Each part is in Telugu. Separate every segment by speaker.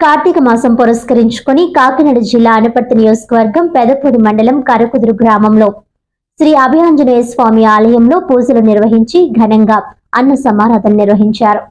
Speaker 1: కార్తీక మాసం పురస్కరించుకుని కాకినాడ జిల్లా అనపర్తి నియోజకవర్గం పెదపూడి మండలం కరకుదురు గ్రామంలో శ్రీ అభయాంజనేయ స్వామి ఆలయంలో పూజలు నిర్వహించి ఘనంగా అన్న సమారాధన నిర్వహించారు.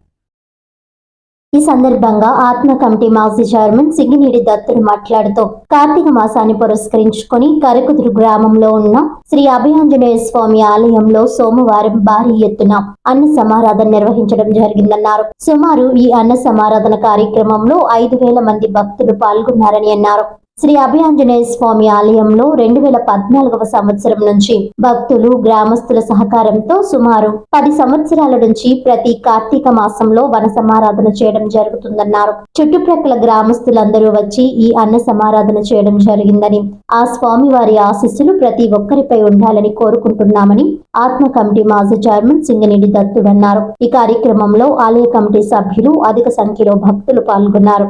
Speaker 1: ఈ సందర్భంగా ఆత్మ కమిటీ మాజీ చైర్మన్ సిగ్గినీడి దత్తుడు మాట్లాడుతూ కార్తీక మాసాన్ని పురస్కరించుకొని కరకుదురు గ్రామంలో ఉన్న శ్రీ అభయాంజనేయ స్వామి ఆలయంలో సోమవారం భారీ ఎత్తున అన్న సమారాధన నిర్వహించడం జరిగిందన్నారు. సుమారు ఈ అన్న సమారాధన కార్యక్రమంలో ఐదు వేల మంది భక్తులు పాల్గొన్నారని అన్నారు. శ్రీ అభయాంజనేయ స్వామి ఆలయంలో రెండు వేల పద్నాలుగవ సంవత్సరం నుంచి భక్తులు గ్రామస్తుల సహకారంతో సుమారు పది సంవత్సరాల నుంచి ప్రతి కార్తీక మాసంలో వన సమారాధన చేయడం జరుగుతుందన్నారు. చుట్టుప్రక్కల గ్రామస్తులందరూ వచ్చి ఈ అన్న సమారాధన చేయడం జరిగిందని ఆ స్వామి వారి ఆశీస్సులు ప్రతి ఒక్కరిపై ఉండాలని కోరుకుంటున్నామని ఆత్మ కమిటీ మాజీ చైర్మన్ సింగనేడి దత్తుడన్నారు ఈ కార్యక్రమంలో ఆలయ కమిటీ సభ్యులు అధిక సంఖ్యలో భక్తులు పాల్గొన్నారు.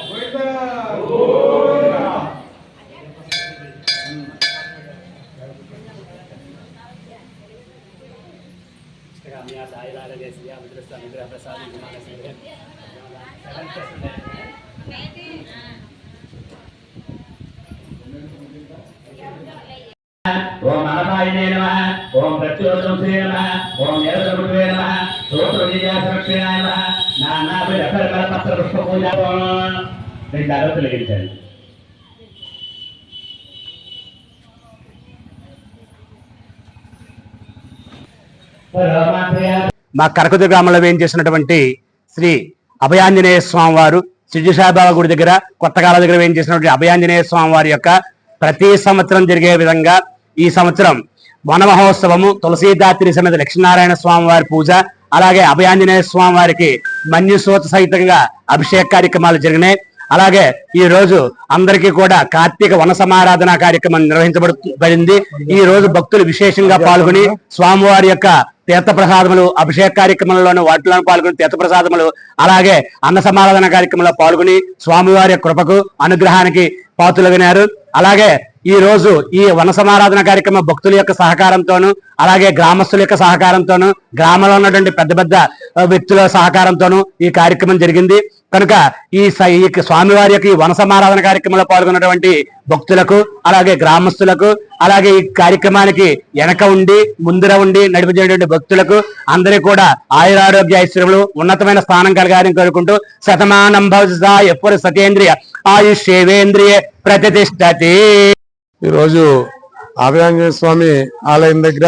Speaker 2: ఓం అనపాయనే నమ ఓం ప్రత్యోత్సే నమ ఓం నిరసముఖే నమ స్తోత్ర విజయాసరక్షణాయ నమ నానాపి రకరకాల పత్ర పుష్ప పూజ రెండు అరవై తొలగించండి
Speaker 3: మా కరకుదు గ్రామంలో వేయం చేసినటువంటి శ్రీ అభయాంజనేయ స్వామి వారు సిద్ధి సాయిబాబా గుడి దగ్గర కొత్తగాల దగ్గర వేయం చేసినటువంటి అభయాంజనేయ స్వామి వారి యొక్క ప్రతి సంవత్సరం జరిగే విధంగా ఈ సంవత్సరం వన మహోత్సవము తులసీదాత్రి సమేత లక్ష్మీనారాయణ స్వామి వారి పూజ అలాగే అభయాంజనేయ స్వామి వారికి మన్యుసూత సహితంగా అభిషేక కార్యక్రమాలు జరిగినాయి. అలాగే ఈ రోజు అందరికీ కూడా కార్తీక వన సమారాధన కార్యక్రమం నిర్వహించబడింది ఈ రోజు భక్తులు విశేషంగా పాల్గొని స్వామివారి యొక్క తీర్థ ప్రసాదములు అభిషేక కార్యక్రమంలోను వాటిలో పాల్గొని తీర్థ ప్రసాదములు అలాగే అన్న సమారాధన కార్యక్రమంలో పాల్గొని స్వామివారి కృపకు అనుగ్రహానికి పాతులగినారు అలాగే ఈ రోజు ఈ వన సమారాధన భక్తుల యొక్క సహకారంతోను అలాగే గ్రామస్తుల యొక్క సహకారంతోను గ్రామంలో ఉన్నటువంటి పెద్ద పెద్ద వ్యక్తుల సహకారంతోను ఈ కార్యక్రమం జరిగింది. కనుక ఈ ఈ స్వామివారి యొక్క ఈ వన సమారాధన కార్యక్రమంలో పాల్గొన్నటువంటి భక్తులకు అలాగే గ్రామస్తులకు అలాగే ఈ కార్యక్రమానికి వెనక ఉండి ముందర ఉండి నడిపించేటువంటి భక్తులకు అందరికీ కూడా ఆయురారోగ్య ఐశ్వర్యములు ఉన్నతమైన స్థానం కలగాలని కోరుకుంటూ శతమానం భవసా ఎప్పుడు సతేంద్రియ ఆయుష్యేవేంద్రియ ప్రతిష్టతి.
Speaker 4: ఈరోజు అభయాంజనేయ స్వామి ఆలయం దగ్గర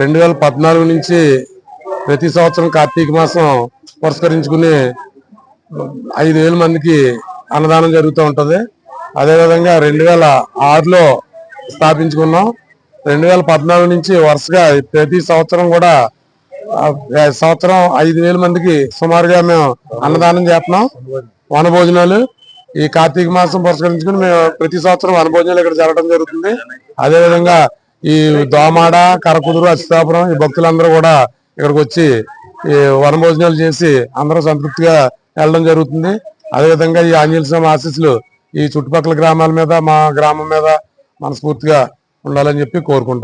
Speaker 4: రెండు వేల పద్నాలుగు నుంచి ప్రతి సంవత్సరం కార్తీక మాసం పురస్కరించుకుని ఐదు వేల మందికి అన్నదానం జరుగుతూ ఉంటుంది. అదేవిధంగా రెండు వేల ఆరులో స్థాపించుకున్నాం. రెండు వేల పద్నాలుగు నుంచి వరుసగా ప్రతి సంవత్సరం కూడా సంవత్సరం ఐదు వేల మందికి సుమారుగా మేము అన్నదానం చేస్తున్నాం. వన భోజనాలు ఈ కార్తీక మాసం పురస్కరించుకుని మేము ప్రతి సంవత్సరం వన భోజనాలు ఇక్కడ జరగడం జరుగుతుంది. అదే విధంగా ఈ దోమాడ కరకుదురు అశితాపురం ఈ భక్తులందరూ కూడా ఇక్కడికి వచ్చి ఈ వన భోజనాలు చేసి అందరూ సంతృప్తిగా వెళ్ళడం జరుగుతుంది. అదే విధంగా ఈ ఆంజనేయ స్వామి ఆశీస్సులు ఈ చుట్టుపక్కల గ్రామాల మీద మా గ్రామం మీద మనస్ఫూర్తిగా ఉండాలని చెప్పి కోరుకుంటాం